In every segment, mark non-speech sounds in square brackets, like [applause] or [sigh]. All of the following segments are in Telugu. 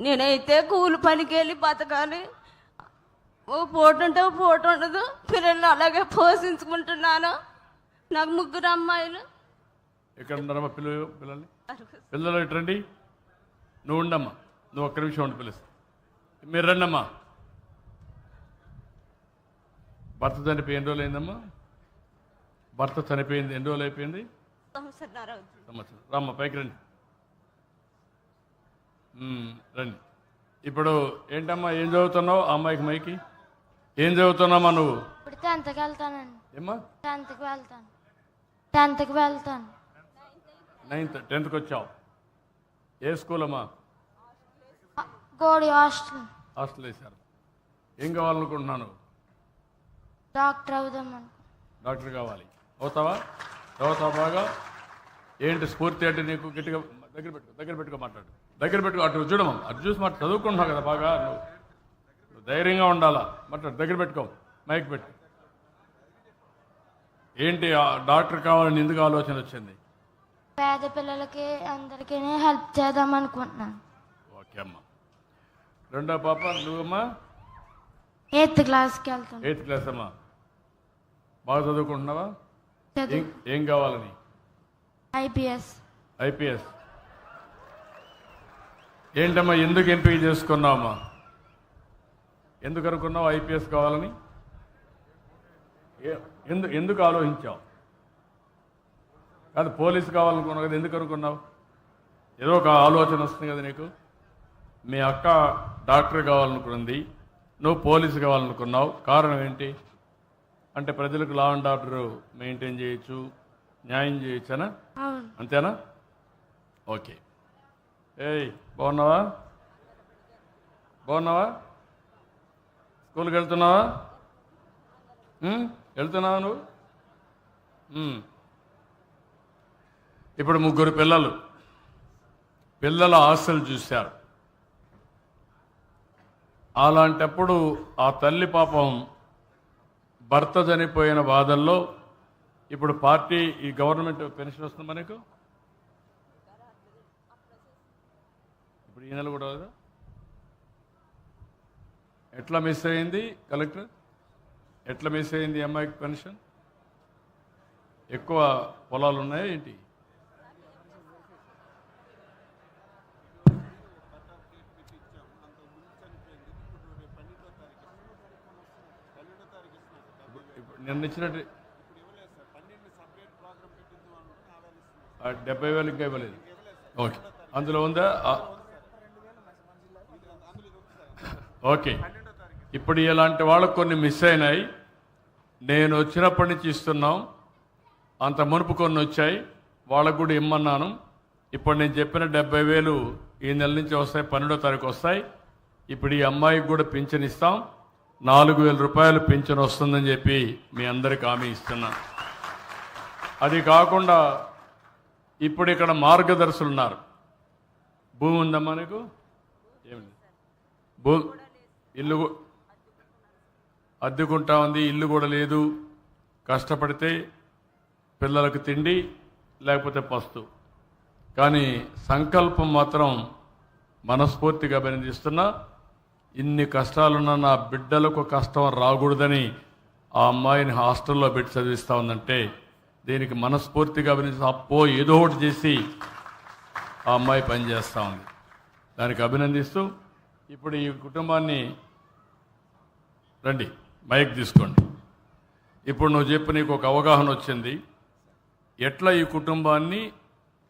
నేనైతే కూలి పనికి వెళ్ళి బతకాలి. ఓ పూట ఉంటే ఓ పూట ఉండదు. పిల్లల్ని అలాగే పోషించుకుంటున్నాను. నాకు ముగ్గురు అమ్మాయిలు. ఎక్కడ ఉన్నారమ్మా పిల్లలు పిల్లల్ని? పిల్లలు ఇటు రండి. నువ్వు ఉండమ్మా. నువ్వు ఒక్క నిమిషం ఉండి పిలుస్తా. మీరు రండమ్మా. భర్త చనిపోయి ఎన్ని రోజులు అయిందమ్మా భర్త చనిపోయింది ఎన్ని రోజులు అయిపోయింది సంవత్సరం. రామ్మా పైకి రండి. రండి. ఇప్పుడు ఏంటమ్మా ఏం చదువుతున్నావు? అమ్మాయికి మైకి? ఏం చదువుతున్నామా నువ్వు? ఇప్పుడు టెన్త్కి వెళ్తానండి. ఏమ్మా? టెన్త్కి వెళ్తాను. టెన్త్కి వెళ్తాను. నైన్త్ టెన్త్కి వచ్చావు. ఏ స్కూల్ అమ్మా గోడి హాస్టల్. హాస్టల్ వేశారు. ఏం కావాలనుకుంటున్నాను? డాక్టర్ అవుదామని. డాక్టర్ కావాలి. అవుతావా చదువుతావా బాగా? ఏంటి స్ఫూర్తి అంటే నీకు గట్టిగా దగ్గర పెట్టుకో దగ్గర పెట్టుకో మాట్లాడు. దగ్గర పెట్టుకో అటు చూడమా అటు చూసి మాట చదువుకుంటున్నావు కదా బాగా నువ్వు. ధైర్యంగా ఉండాలా? మాట్లాడు దగ్గర పెట్టుకో మైక్ పెట్టు ఏంటి డాక్టర్ కావాలని ఎందుకు ఆలోచన వచ్చింది? పేద పిల్లలకి అందరికీ హెల్ప్ చేద్దాం అనుకుంటున్నాను. ఓకే అమ్మా. రెండో పాప నువ్వమ్మా? ఎయిత్ క్లాస్కి వెళ్తాను. ఎయిత్ క్లాస్ అమ్మా. బాగా చదువుకుంటున్నావా? ఏం చదువు ఏం కావాలని? ఐపీఎస్. ఐపీఎస్. ఏంటమ్మా ఎందుకు ఎంపిక చేసుకున్నావమ్మా? ఎందుకు అనుకున్నావు ఐపీఎస్ కావాలని? ఏ- ఎందు ఎందుకు ఆలోచించావు? కాదు పోలీస్ కావాలనుకున్నావు కదా ఎందుకు అనుకున్నావు ఏదో ఒక ఆలోచన వస్తుంది కదా నీకు? మీ అక్క డాక్టర్ కావాలనుకున్నది నువ్వు పోలీసు కావాలనుకున్నావు కారణం ఏంటి? అంటే ప్రజలకు లా అండ్ ఆర్డర్ మెయింటైన్ చేయొచ్చు న్యాయం చేయొచ్చనా? అంతేనా? ఓకే. ఏయ్ బాగున్నావా? బాగున్నావా? స్కూల్కి వెళ్తున్నావా? వెళ్తున్నావా నువ్వు? ఇప్పుడు ముగ్గురు పిల్లలు. పిల్లల ఆశలు చూశారు. అలాంటప్పుడు ఆ తల్లి పాపం భర్త చనిపోయిన బాధల్లో ఇప్పుడు పార్టీ ఈ గవర్నమెంట్ పెన్షన్ వస్తుంది మనకు ఇప్పుడు ఈ నెల కూడా కదా. ఎట్లా మిస్ అయింది కలెక్టర్ ఎట్లా మిస్ అయింది అమ్మాయికి పెన్షన్ ఎక్కువ పొలాలు ఉన్నాయా ఏంటి? ఇప్పుడు నిన్న ఇచ్చినట్టు డెబ్బై వేలు ఇంకా ఇవ్వలేదు. ఓకే. అందులో ఉందా ఆ. ఓకే. ఇప్పుడు ఇలాంటి వాళ్ళకు కొన్ని మిస్ అయినాయి. నేను వచ్చినప్పటి నుంచి ఇస్తున్నాం. అంత మునుపు కొన్ని వచ్చాయి. వాళ్ళకు కూడా ఇమ్మన్నాను. ఇప్పుడు నేను చెప్పిన డెబ్బై వేలు ఈ నెల నుంచి వస్తాయి పన్నెండో తారీఖు వస్తాయి. ఇప్పుడు ఈ అమ్మాయికి కూడా పింఛన్ ఇస్తాం. నాలుగు వేల రూపాయలు పింఛన్ వస్తుందని చెప్పి మీ అందరికి హామీ ఇస్తున్నాను అది కాకుండా ఇప్పుడు ఇక్కడ మార్గదర్శులు ఉన్నారు. భూమి ఉందమ్మా నీకు? ఏమి? భూ ఇల్లు అద్దెకుంటా ఉంది ఇల్లు కూడా లేదు. కష్టపడితే పిల్లలకు తిండి లేకపోతే పస్తు. కానీ సంకల్పం మాత్రం మనస్ఫూర్తిగా అభినందిస్తున్నా ఇన్ని కష్టాలున్న నా బిడ్డలకు కష్టం రాకూడదని ఆ అమ్మాయిని హాస్టల్లో పెట్టి చదివిస్తూ ఉందంటే దీనికి మనస్ఫూర్తిగా అభినందిస్తూ అప్పో ఏదో ఒకటి చేసి ఆ అమ్మాయి పనిచేస్తూ ఉంది. దానికి అభినందిస్తూ ఇప్పుడు ఈ కుటుంబాన్ని రండి మైక్ తీసుకోండి. ఇప్పుడు నువ్వు చెప్పు నీకు ఒక అవగాహన వచ్చింది. ఎట్లా ఈ కుటుంబాన్ని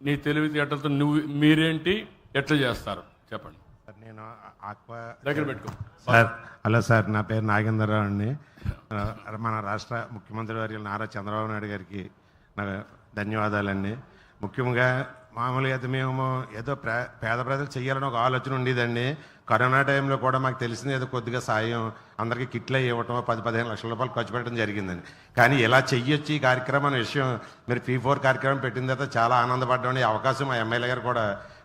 నీ తెలివితేటలతో నువ్వు మీరేంటి ఎట్లా చేస్తారు? చెప్పండి. సార్ నేను ఆక్వా దగ్గర పెట్టుకో. సార్ హలో సార్ నా పేరు నాగేంద్రరావు అండి. మన రాష్ట్ర ముఖ్యమంత్రి వారి నారా చంద్రబాబు నాయుడు గారికి నా ధన్యవాదాలండి. ముఖ్యంగా మామూలుగా అయితే మేము ఏదో పేద ప్రజలు చేయాలని ఒక ఆలోచన ఉండేదండి. కరోనా టైంలో కూడా మాకు తెలిసింది ఏదో కొద్దిగా సాయం అందరికీ కిట్లు ఇవ్వటం పది పదిహేను లక్షల రూపాయలు ఖర్చు పెట్టడం జరిగిందండి. కానీ ఇలా చెయ్యొచ్చు ఈ కార్యక్రమం అనే విషయం మీరు పీ ఫోర్ కార్యక్రమం పెట్టిన తర్వాత చాలా ఆనందపడ్డాం ఈ అవకాశం మా ఎమ్మెల్యే గారు కూడా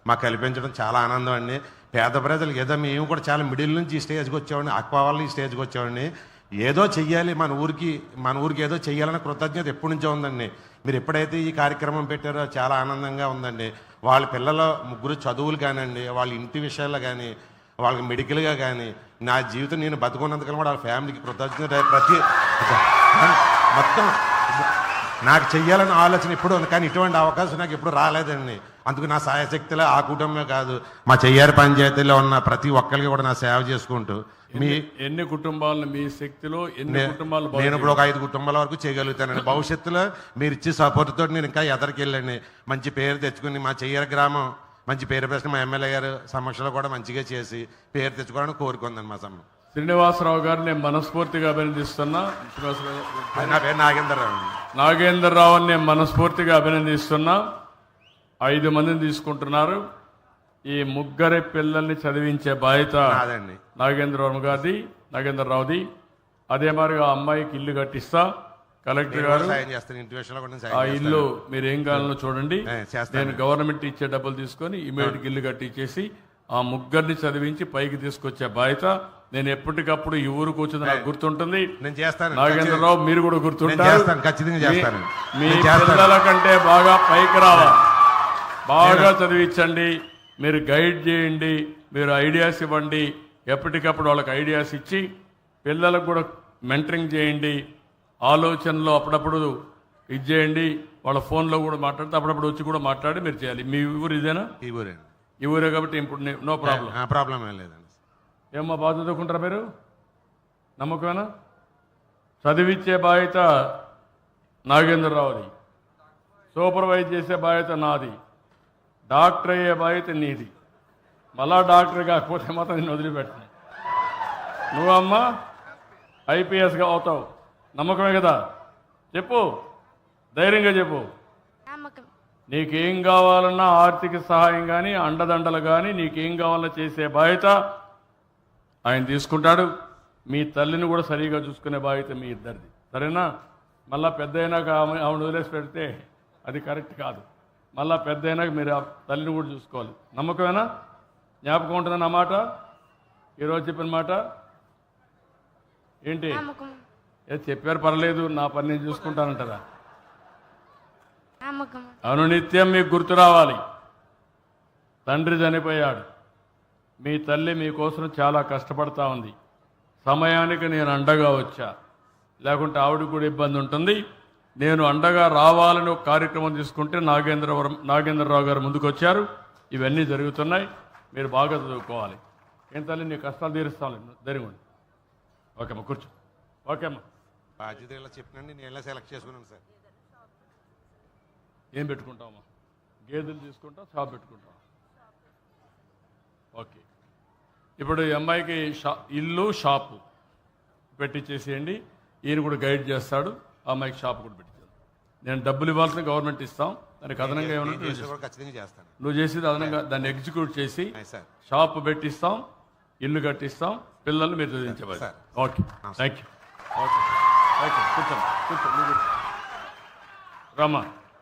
మాకు కల్పించడం చాలా ఆనందం అండి. పేద ప్రజలకు ఏదో మేము కూడా చాలా మిడిల్ నుంచి ఈ స్టేజ్కి వచ్చామండి. అక్వా వాళ్ళు ఈ స్టేజ్కి వచ్చామండి. ఏదో చెయ్యాలి మన ఊరికి మన ఊరికి ఏదో చెయ్యాలన్న కృతజ్ఞత ఎప్పటి నుంచో ఉందండి. మీరు ఎప్పుడైతే ఈ కార్యక్రమం పెట్టారో చాలా ఆనందంగా ఉందండి. వాళ్ళ పిల్లల ముగ్గురు చదువులు కానివ్వండి వాళ్ళ ఇంటి విషయాల్లో కానీ వాళ్ళకి మెడికల్గా కానీ నా జీవితం నేను బతుకున్నందుకని కూడా వాళ్ళ ఫ్యామిలీకి కృతజ్ఞత ప్రతి [laughs] మొత్తం నాకు చెయ్యాలని ఆలోచన ఎప్పుడు ఉంది. కానీ ఇటువంటి అవకాశం నాకు ఎప్పుడు రాలేదండి. అందుకు నా సాయశక్తిలో ఆ కుటుంబమే కాదు మా చెయ్యారి పంచాయతీలో ఉన్న ప్రతి ఒక్కరికి కూడా నా సేవ చేసుకుంటూ మీ ఎన్ని కుటుంబాలను మీ శక్తిలో ఎన్ని కుటుంబాలు నేను ఇప్పుడు ఒక ఐదు కుటుంబాల వరకు చేయగలుగుతానండి. భవిష్యత్తులో మీరు ఇచ్చే సపోర్ట్ తోటి నేను ఇంకా ఎదరికెళ్ళండి మంచి పేరు తెచ్చుకుని మా చెయ్యర గ్రామం మంచి పేరు ప్రశ్న మా ఎమ్మెల్యే గారు సమక్షంలో కూడా మంచిగా చేసి పేరు తెచ్చుకోవాలని కోరుకుందండి మా సమ్మ శ్రీనివాసరావు గారిని నేను మనస్ఫూర్తిగా అభినందిస్తున్నా. గారు- నా పేరు నాగేంద్రరావు అండి. నాగేంద్రరావుని నేను మనస్ఫూర్తిగా అభినందిస్తున్నా. ఐదు మందిని తీసుకుంటున్నారు. ఈ ముగ్గురి పిల్లల్ని చదివించే బాధ్యత నాదండి. నాగేంద్రవర్మ గారిది నాగేంద్రరావుది. అదే మాదిరిగా ఆ అమ్మాయికి ఇల్లు కట్టిస్తా. కలెక్టర్ గారు సాయం చేస్తాను. ఇంటి విషయంలో కూడా నేను ఆ సాయం ఇల్లు మీరు ఏం కావాలో చూడండి. ఏ, చేస్తాను. నేను గవర్నమెంట్ ఇచ్చే డబ్బులు తీసుకొని ఇమీడియట్ ఇల్లు కట్టించేసి ఆ ముగ్గురిని చదివించి పైకి తీసుకొచ్చే బాధ్యత నేను ఎప్పటికప్పుడు ఈ ఊరికి వచ్చింది నాకు గుర్తుంటుంది. నేను చేస్తాను. నాగేంద్రరావు మీరు కూడా నేను గుర్తుంటారు చేస్తాను ఖచ్చితంగా చేస్తాను. మీ నేను చేస్తాను. పిల్లల కంటే బాగా పైకి రావాలి. బాగా చదివించండి. మీరు గైడ్ చేయండి మీరు ఐడియాస్ ఇవ్వండి ఎప్పటికప్పుడు వాళ్ళకి ఐడియాస్ ఇచ్చి పిల్లలకు కూడా మెంటరింగ్ చేయండి ఆలోచనలో అప్పుడప్పుడు ఇది చేయండి వాళ్ళ ఫోన్లో కూడా మాట్లాడితే అప్పుడప్పుడు వచ్చి కూడా మాట్లాడి మీరు చేయాలి. మీ ఊరు ఇదేనా? ఈ ఊరండి ఈ ఊరే కాబట్టి ఇప్పుడు నో ప్రాబ్లం ప్రాబ్లం ఏం లేదండి. ఏమ్మా బాగా చదువుకుంటారా మీరు? నమ్మకమేనా? చదివిచ్చే బాధ్యత నాగేంద్రరావుది. సూపర్వైజ్ చేసే బాధ్యత నాది. డాక్టర్ అయ్యే బాధ్యత నీది. మళ్ళా డాక్టర్ కాకపోతే మాత్రం నేను వదిలిపెట్టను నువ్వమ్మా ఐపీఎస్గా అవుతావు. నమ్మకమే కదా? చెప్పు. ధైర్యంగా చెప్పు. నీకేం కావాలన్నా ఆర్థిక సహాయం కానీ అండదండలు కానీ నీకేం కావాలన్నా చేసే బాధ్యత ఆయన తీసుకుంటాడు. మీ తల్లిని కూడా సరిగా చూసుకునే బాధ్యత మీ ఇద్దరిది. సరేనా? మళ్ళా పెద్ద అయినాక ఆమె ఆమెను వదిలేసి పెడితే అది కరెక్ట్ కాదు. మళ్ళా పెద్ద అయినాక మీరు ఆ తల్లిని కూడా చూసుకోవాలి. నమ్మకమేనా? జ్ఞాపకం ఉంటుందా నా మాట? ఈరోజు చెప్పిన మాట? ఏంటి? ఏ చెప్పారు పర్లేదు నా పని నేను చూసుకుంటానంటారా? అనునిత్యం మీకు గుర్తు రావాలి. తండ్రి చనిపోయాడు. మీ తల్లి మీకోసం చాలా కష్టపడతా ఉంది. సమయానికి నేను అండగా వచ్చా. లేకుంటే ఆవిడకి కూడా ఇబ్బంది ఉంటుంది. నేను అండగా రావాలని ఒక కార్యక్రమం తీసుకుంటే నాగేంద్రవరం నాగేంద్రరావు గారు ముందుకు వచ్చారు ఇవన్నీ జరుగుతున్నాయి. మీరు బాగా చదువుకోవాలి. ఏం తల్లి నీ కష్టాలు తీరుస్తాను. ధైర్యం ఉండి. ఓకే అమ్మా కూర్చో. ఓకే అమ్మా. బాధ్యత ఇలా చెప్పినండి నేను ఇలా సెలెక్ట్ చేసుకున్నాను సార్. ఏం పెట్టుకుంటామమ్మా గేదెలు తీసుకుంటాం షాప్ పెట్టుకుంటాం ఓకే. ఇప్పుడు ఈ అమ్మాయికి షా ఇల్లు షాపు పెట్టించేసేయండి ఈయన కూడా గైడ్ చేస్తాడు. అమ్మాయికి షాప్ కూడా పెట్టించాడు నేను డబ్బులు ఇవ్వాల్సిన గవర్నమెంట్ ఇస్తాం. దానికి అదనంగా ఏమన్నా నేను నువ్వు చేసేది అదనంగా దాన్ని ఎగ్జిక్యూట్ చేసి షాప్ పెట్టిస్తాం ఇల్లు కట్టిస్తాం పిల్లల్ని మీరు చదివించబడి. ఓకే థ్యాంక్ యూ ఓకే కూర్చోండి. రమ్మా